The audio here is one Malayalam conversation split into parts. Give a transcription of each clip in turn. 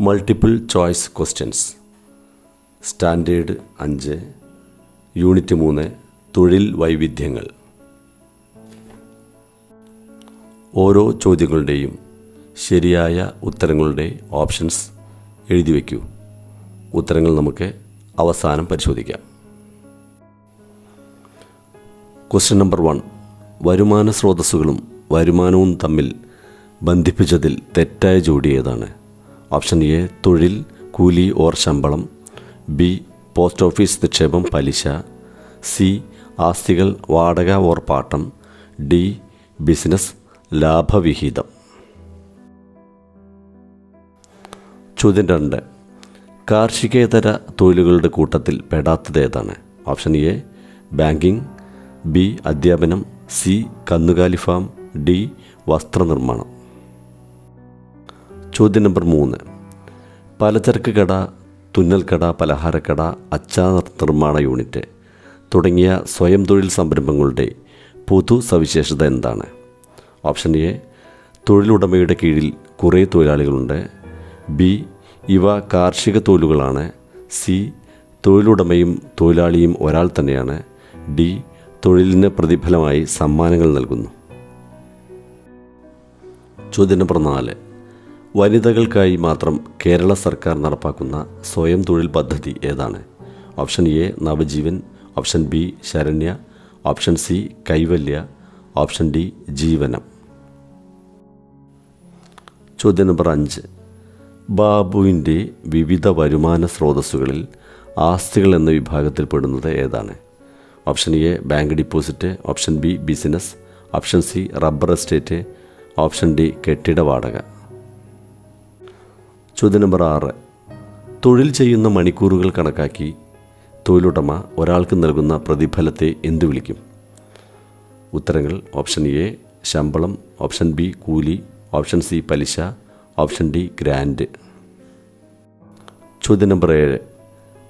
മൾട്ടിപ്പിൾ ചോയ്സ് ക്വസ്റ്റ്യൻസ് സ്റ്റാൻഡേർഡ് അഞ്ച് യൂണിറ്റ് മൂന്ന് തൊഴിൽ വൈവിധ്യങ്ങൾ. ഓരോ ചോദ്യങ്ങളുടെയും ശരിയായ ഉത്തരങ്ങളുടെ ഓപ്ഷൻസ് എഴുതി വയ്ക്കൂ. ഉത്തരങ്ങൾ നമുക്ക് അവസാനം പരിശോധിക്കാം. ക്വസ്റ്റ്യൻ നമ്പർ വൺ വരുമാന സ്രോതസ്സുകളും വരുമാനവും തമ്മിൽ ബന്ധിപ്പിച്ചതിൽ തെറ്റായ ജോഡി ഏതാണ്? ഓപ്ഷൻ എ തൊഴിൽ കൂലി ഓർ ശമ്പളം. ബി പോസ്റ്റ് ഓഫീസ് നിക്ഷേപം പലിശ. സി ആസ്തികൾ വാടക ഓർ പാട്ടം. ഡി ബിസിനസ് ലാഭവിഹിതം. ചോദ്യം രണ്ട്. കാർഷികേതര തൊഴിലുകളുടെ കൂട്ടത്തിൽ പെടാത്തത് ഏതാണ്? Option A banking. ബി അധ്യാപനം. സി കന്നുകാലി ഫാം. ഡി വസ്ത്രനിർമ്മാണം. ചോദ്യം നമ്പർ മൂന്ന്. പലചരക്ക് കട തുന്നൽക്കട പലഹാരക്കട അച്ചാർ നിർമ്മാണ യൂണിറ്റ് തുടങ്ങിയ സ്വയം തൊഴിൽ സംരംഭങ്ങളുടെ പൊതു സവിശേഷത എന്താണ്? ഓപ്ഷൻ എ തൊഴിലുടമയുടെ കീഴിൽ കുറേ തൊഴിലാളികളുണ്ട്. ബി ഇവ കാർഷിക തൊഴിലുകളാണ്. സി തൊഴിലുടമയും തൊഴിലാളിയും ഒരാൾ തന്നെയാണ്. ഡി തൊഴിലിന് പ്രതിഫലമായി സമ്മാനങ്ങൾ നൽകുന്നു. ചോദ്യം നമ്പർ നാല്. വനിതകൾക്കായി മാത്രം കേരള സർക്കാർ നടപ്പാക്കുന്ന സ്വയം തൊഴിൽ പദ്ധതി ഏതാണ്? Option A Navajeevan. Option B Saranya. Option C Kaivalya. Option D Jeevanam. ചോദ്യം നമ്പർ അഞ്ച്. ബാബുവിന്റെ വിവിധ വരുമാന സ്രോതസ്സുകളിൽ ആസ്തികൾ എന്ന വിഭാഗത്തിൽ പെടുന്നത് ഏതാണ്? Option A bank deposit. Option B business. Option C rubber estate. Option D കെട്ടിട വാടക. ചോദ്യം നമ്പർ ആറ്. തൊഴിൽ ചെയ്യുന്ന മണിക്കൂറുകൾ കണക്കാക്കി തൊഴിലുടമ ഒരാൾക്ക് നൽകുന്ന പ്രതിഫലത്തെ എന്തു വിളിക്കും? ഉത്തരങ്ങൾ ഓപ്ഷൻ എ ശമ്പളം ഓപ്ഷൻ ബി കൂലി ഓപ്ഷൻ സി പലിശ ഓപ്ഷൻ ഡി ഗ്രാൻഡ്. ചോദ്യം നമ്പർ ഏഴ്.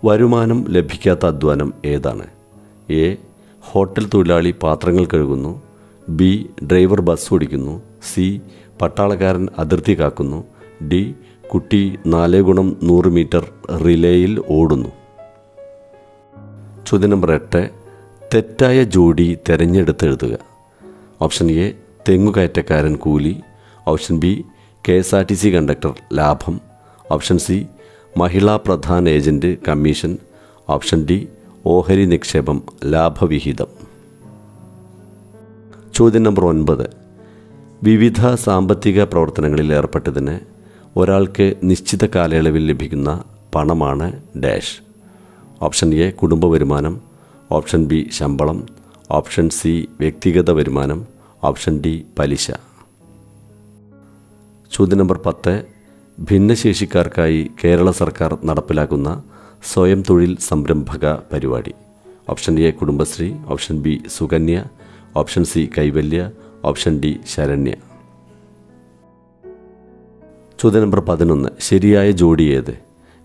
വരുമാനം ലഭിക്കാത്ത അധ്വാനം ഏതാണ്? എ ഹോട്ടൽ തൊഴിലാളി പാത്രങ്ങൾ കഴുകുന്നു. ബി ഡ്രൈവർ ബസ് ഓടിക്കുന്നു. സി പട്ടാളക്കാരൻ അതിർത്തി കാക്കുന്നു. ഡി കുട്ടി നാല് ഗുണം നൂറ് മീറ്റർ റിലേയിൽ ഓടുന്നു. ചോദ്യം നമ്പർ എട്ട്. തെറ്റായ ജോഡി തിരഞ്ഞെടുത്ത് എഴുതുക ഓപ്ഷൻ എ തെങ്ങുകയറ്റക്കാരൻ കൂലി. Option B K S R T C conductor ലാഭം. Option C Mahila Pradhan agent commission. Option D ഓഹരി നിക്ഷേപം ലാഭവിഹിതം. ചോദ്യം നമ്പർ ഒൻപത്. വിവിധ സാമ്പത്തിക പ്രവർത്തനങ്ങളിൽ ഏർപ്പെട്ടതിന് ഒരാൾക്ക് നിശ്ചിത കാലയളവിൽ ലഭിക്കുന്ന പണമാണ് ഡാഷ്. ഓപ്ഷൻ എ കുടുംബ വരുമാനം. ഓപ്ഷൻ ബി ശമ്പളം. ഓപ്ഷൻ സി വ്യക്തിഗത വരുമാനം. ഓപ്ഷൻ ഡി പലിശ. ചോദ്യം നമ്പർ പത്ത് ഭിന്നശേഷിക്കാർക്കായി കേരള സർക്കാർ നടപ്പിലാക്കുന്ന സ്വയം തൊഴിൽ സംരംഭക പരിപാടി. Option A Kudumbashree. Option B Sukanya. Option C Kaivalya. Option D Saranya. ചോദ്യം നമ്പർ പതിനൊന്ന്. ശരിയായ ജോഡി ഏത്?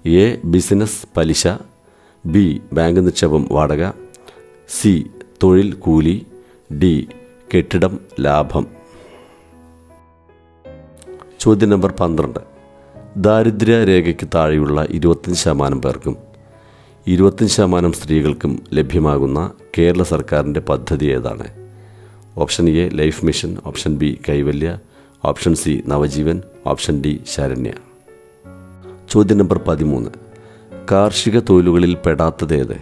എ ബിസിനസ് പലിശ. ബി ബാങ്ക് നിക്ഷേപം വാടക. സി തൊഴിൽ കൂലി. ഡി കെട്ടിടം ലാഭം. ചോദ്യം നമ്പർ പന്ത്രണ്ട്. ദാരിദ്ര്യ രേഖയ്ക്ക് താഴെയുള്ള ഇരുപത്തഞ്ച് ശതമാനം പേർക്കും ഇരുപത്തഞ്ച് ശതമാനം സ്ത്രീകൾക്കും ലഭ്യമാകുന്ന കേരള സർക്കാരിന്റെ പദ്ധതി ഏതാണ്? Option A life mission. Option B Kaivalya. Option C Navajeevan option D Saranya. ചോദ്യം നമ്പർ പതിമൂന്ന്. കാർഷിക തൊഴിലുകളിൽ പെടാത്തത് ഏത്?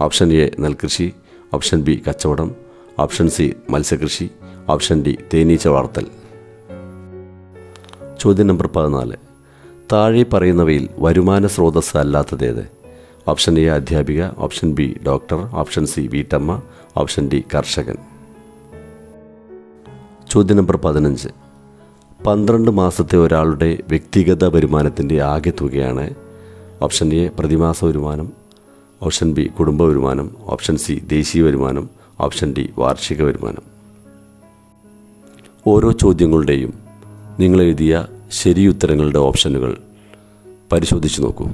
ഓപ്ഷൻ എ നെൽകൃഷി ഓപ്ഷൻ ബി കച്ചവടം ഓപ്ഷൻ സി മത്സ്യകൃഷി ഓപ്ഷൻ ഡി തേനീച്ച വളർത്തൽ. ചോദ്യം നമ്പർ പതിനാല്. താഴെ പറയുന്നവയിൽ വരുമാന സ്രോതസ് അല്ലാത്തത് ഏത്? ഓപ്ഷൻ എ അധ്യാപിക option B doctor option C വീട്ടമ്മ ഓപ്ഷൻ ഡി കർഷകൻ. ചോദ്യം നമ്പർ പതിനഞ്ച്. പന്ത്രണ്ട് മാസത്തെ ഒരാളുടെ വ്യക്തിഗത വരുമാനത്തിന്റെ ആകെ തുകയാണ് ഓപ്ഷൻ എ പ്രതിമാസ വരുമാനം ഓപ്ഷൻ ബി കുടുംബ വരുമാനം ഓപ്ഷൻ സി ദേശീയ വരുമാനം ഓപ്ഷൻ ഡി വാർഷിക വരുമാനം. ഓരോ ചോദ്യങ്ങളുടെയും നിങ്ങൾ എഴുതിയ ശരിയുത്തരങ്ങളുടെ ഓപ്ഷനുകൾ പരിശോധിച്ച് നോക്കൂ.